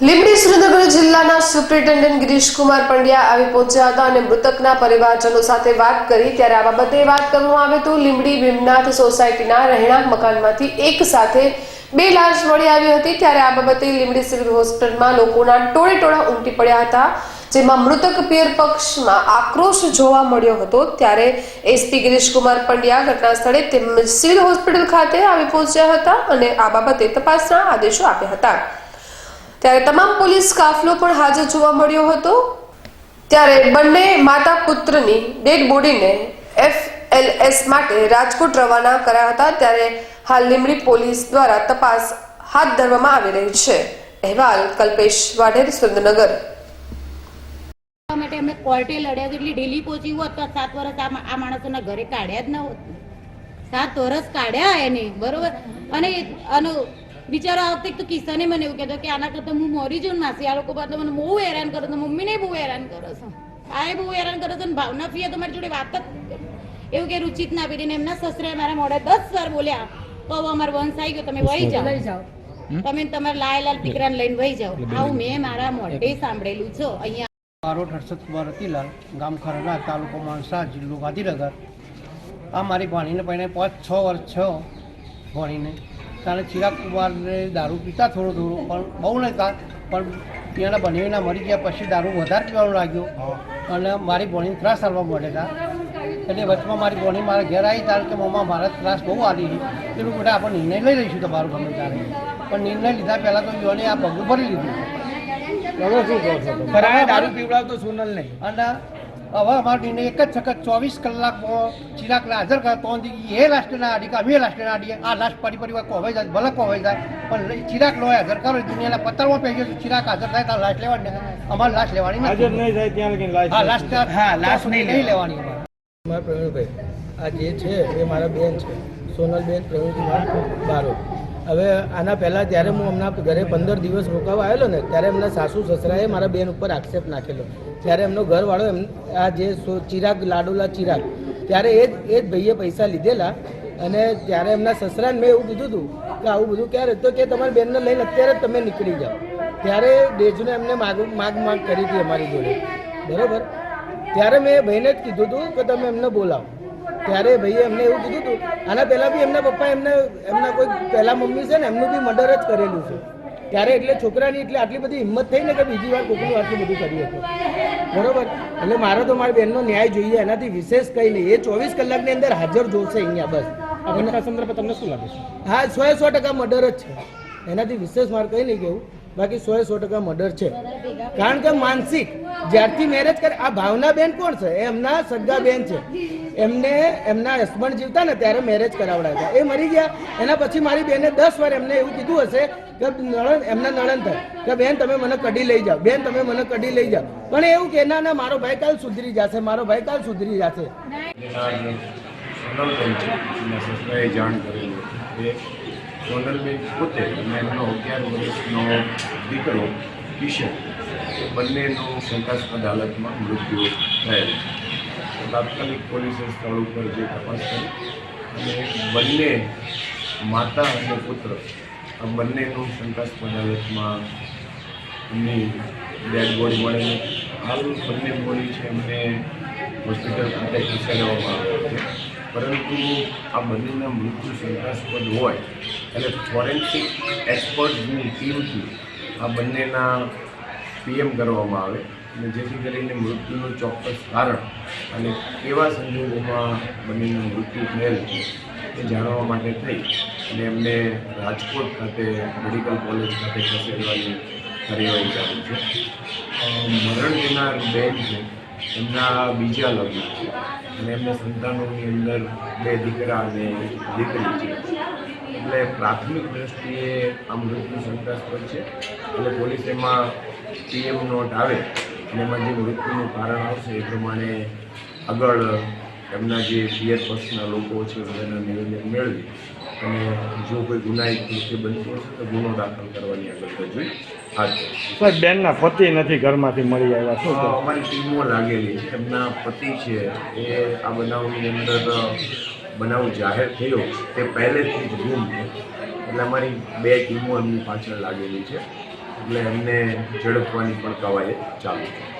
લીંબડી સુરેન્દ્રનગર જિલ્લાના સુપ્રિન્ટેન્ડન્ટ ગિરીશકુમાર પંડ્યા આવી પહોંચ્યા હતા અને મૃતકના પરિવારજનો સાથે વાત કરી ત્યારે આ બાબતે વાત કરવામાં આવે તો લીંબડી ભીમનાથ સોસાયટીના રહેણાંક મકાનમાંથી એક સાથે બે લાશ મળી આવી હતી ત્યારે આ બાબતે લીંબડી સિવિલ હોસ્પિટલમાં લોકોના ટોળે ટોળા ઉમટી પડ્યા હતા, જેમાં મૃતક પિયર પક્ષમાં આક્રોશ જોવા મળ્યો હતો. ત્યારે એસપી ગિરીશકુમાર પંડ્યા ઘટના સ્થળે તેમજ સિવિલ હોસ્પિટલ ખાતે આવી પહોંચ્યા હતા અને આ બાબતે તપાસના આદેશો આપ્યા હતા. ત્યારે તમામ પોલીસ કાફલો પણ હાજર જોવા મળ્યો હતો. ત્યારે બંને માતા પુત્રની ડેડ બોડીને એફએલએસ માટે રાજકોટ રવાના કર્યા હતા. ત્યારે હાલ લીમડી પોલીસ દ્વારા તપાસ હાથ ધરવામાં આવી રહી છે. અહેવાલ કલ્પેશ વાઢેર, સુરેન્દ્રનગર. માટે અમે કોર્ટે લડ્યા એટલે ઢીલી પહોંચી હોત તો સાત વર્ષ આ માણસોના ઘરે કાઢ્યા જ ન હોત. સાત વર્ષ કાઢ્યા એને, બરોબર? અને બિચારો આ વખતે એક તો કિસ્સાને મને એવું કહેતો કે આના કરતાં હું મોરી જઉં માસી આ લોકો તો મને બહુ હેરાન કરો છો મમ્મીને બહુ હેરાન કરો છો. આ એ બહુ હેરાન કરો છો ને ભાવના ફીએ તો મારી જોડે વાત જ એવું કે રુચિત ના પીડીને એમના સસરે મારા મોઢે દસ વાર બોલ્યા તો હવે અમારો વંશ આવી ગયો તમે વહી જાઓ. તમે તમારા લાલ લાલ દીકરાને લઈને વહી જાઓ. આવું મેં મારા મોઢે સાંભળેલું છે. અહીંયા મારો હર્ષદ કુમાર રતિલાલ ગામ ખરડા તાલુકો માણસા જિલ્લો ગાંધીનગર. આ મારી ભાણીને પહેણે પાંચ છ વર્ષ છ ભાણીને. ત્યારે ચિરાગ કુમારને દારૂ પીતા થોડો થોડો પણ બહુ નહોતા પણ ત્યાંના બનેવીના મરી ગયા પછી દારૂ વધારે પીવાનું લાગ્યો. અને મારી બોણીને ત્રાસ આવવા મળ્યા હતા. એટલે વચમાં મારી ભણી મારા ઘેર આવી ત્યારે કે મમ્મા મારા ત્રાસ બહુ આવી એટલું બધા આપણે નિર્ણય લઈ લઈશું તમારું ગમે ત્યારે. પણ નિર્ણય લીધા પહેલાં તો યોને આ પગલું ભરી લીધું. ખરા દારૂ પીવડાવતો સોનલ નહીં. અને હવે અમારે નિર્ણય એક જ સખત ચોવીસ કલાક ચિરાગ હાજર કરે તો એ લાસ્ટના આડી કે અમે લાસ્ટના આડીએ આ લાસ્ટ પડી પડી હોય કોવાઈ જાય ભલે કોવાઈ જાય પણ ચિરાગ લો હાજર કરો દુનિયાના પત્તરમાં પહેરી ગયો ચિરાગ હાજર થાય તો લાસ્ટ લેવાની. અમારે લાસ્ટ લેવાની હાજર નહીં થાય ત્યાં લગી હા લાસ્ટ હા લાસ્ટ નહીં નહીં લેવાની. અમારે. પ્રવીણભાઈ આ જે છે એ મારા બેન છે. સોનલબેન પ્રવીણકુમાર બારોટ. હવે આના પહેલાં જ્યારે હું હમણાં ઘરે પંદર દિવસ રોકાવા આવેલો ને, ત્યારે એમના સાસુ સસરાએ મારા બેન ઉપર આક્ષેપ નાખેલો. ત્યારે એમનો ઘરવાળો એમ, આ જે ચિરાગ, લાડુલા ચિરાગ, ત્યારે એ જ એ જ ભાઈએ પૈસા લીધેલા અને ત્યારે એમના સસરાને મેં એવું કીધું હતું કે આવું બધું ક્યારે? તો કે તમારી બેનને લઈને અત્યારે જ તમે નીકળી જાઓ. ત્યારે ડેજને એમને માગ માગ માગ કરી હતી અમારી જોડે. બરાબર? ત્યારે મેં ભાઈને જ કીધું હતું કે તમે એમને બોલાવો. ત્યારે ભાઈએ એમને એવું કીધું હતું આના પહેલાં બી એમના પપ્પા એમને એમના કોઈ પહેલાં મમ્મી છે ને એમનું બી મર્ડર જ કરેલું છે. ત્યારે એટલે છોકરાની એટલે આટલી બધી હિંમત થઈ ને કે બીજી વાર કોકનું આટલું બધું કર્યું હતું બરોબર? એટલે મારો તો મારી બહેનનો ન્યાય જોઈએ એનાથી વિશેષ કંઈ નહીં. એ ચોવીસ કલાકની અંદર હાજર જોશે અહીંયા બસ. આ ઘટના સંદર્ભે તમને શું લાગે છે? હા સો સો ટકા મર્ડર જ છે. એનાથી વિશેષ મારે કંઈ નહીં કહેવું. બાકી સો સો ટકા મર્ડર છે. કારણ કે માનસિક જ્યારથી મેરેજ કરે આ ભાવના બેન કોણ છે? એ એમના સગા બેન છે. એમને એમના હસબન્ડ જીવતા ને ત્યારે મેરેજ કરાવડાવ્યા એ મરી ગયા. એના પછી મારી બેને દસ વાર એમને એવું કીધું હશે કે નણંદ, એમના નણંદ થાય. કે બેન, તમે મને કઢી લઈ જાઓ. બેન, તમે મને કઢી લઈ જાઓ. પણ એવું કે, ના ના, મારો ભાઈ કાલ સુધરી જશે. મારો ભાઈ કાલ સુધરી જશે. છે જાણ કરેલું સોનલબેન પોતે અને એમનો અગિયાર વર્ષનો દીકરો કિશન બંનેનું શંકાસ્પદ હાલતમાં મૃત્યુ થયેલ તો તાત્કાલિક પોલીસે સ્થળ ઉપર જે તપાસ કરી અને બંને માતા અને પુત્ર આ બંનેનું શંકાસ્પદ હાલતમાં એમની ડેડ બોડી મળેલી હાલ બંને બોડી છે એમને હોસ્પિટલ ખાતે ખસેડવામાં આવે છે. પરંતુ આ બંનેના મૃત્યુ શંકાસ્પદ હોય એટલે ફોરેન્સિક એક્સપર્ટની ટીમથી આ બંનેના પીએમ કરવામાં આવે અને જેથી કરીને મૃત્યુનું ચોક્કસ કારણ અને કેવા સંજોગોમાં બંનેનું મૃત્યુ થયેલ છે એ જાણવા માટે થઈ અને એમને રાજકોટ ખાતે, મેડિકલ કોલેજ ખાતે ખસેડવાની કાર્યવાહી ચાલુ છે. મરણ જનાર બેન છે, એમના બીજા લગ્ન છે અને એમને સંતાનોની અંદર બે દીકરા અને દીકરી છે. એટલે પ્રાથમિક દ્રષ્ટિએ આ મૃત્યુ શંકાસ્પદ છે એટલે પોલીસ એમાં પીએમ નોટ આવે અને એમાં જે મૃત્યુનું કારણ આવશે એ પ્રમાણે આગળ એમના જે પિયર પક્ષના લોકો છે એના નિવેદન મેળવી અને જો કોઈ ગુનાહિત કૃત્ય બનતું હશે તો ગુનો દાખલ કરવાની આગળ તજવીજ હાથ સાહેબ બેનના પતિ નથી ઘરમાંથી મળી આવ્યા શું અમારી ટીમો લાગેલી છે. એમના પતિ છે એ આ બનાવની અંદર બનાવ જાહેર થયો. તે પહેલેથી જ ગુમ છે. એટલે અમારી બે ટીમો એમની પાછળ લાગેલી છે. એટલે એમને ઝડપવાની પણ કવાયત ચાલુ છે.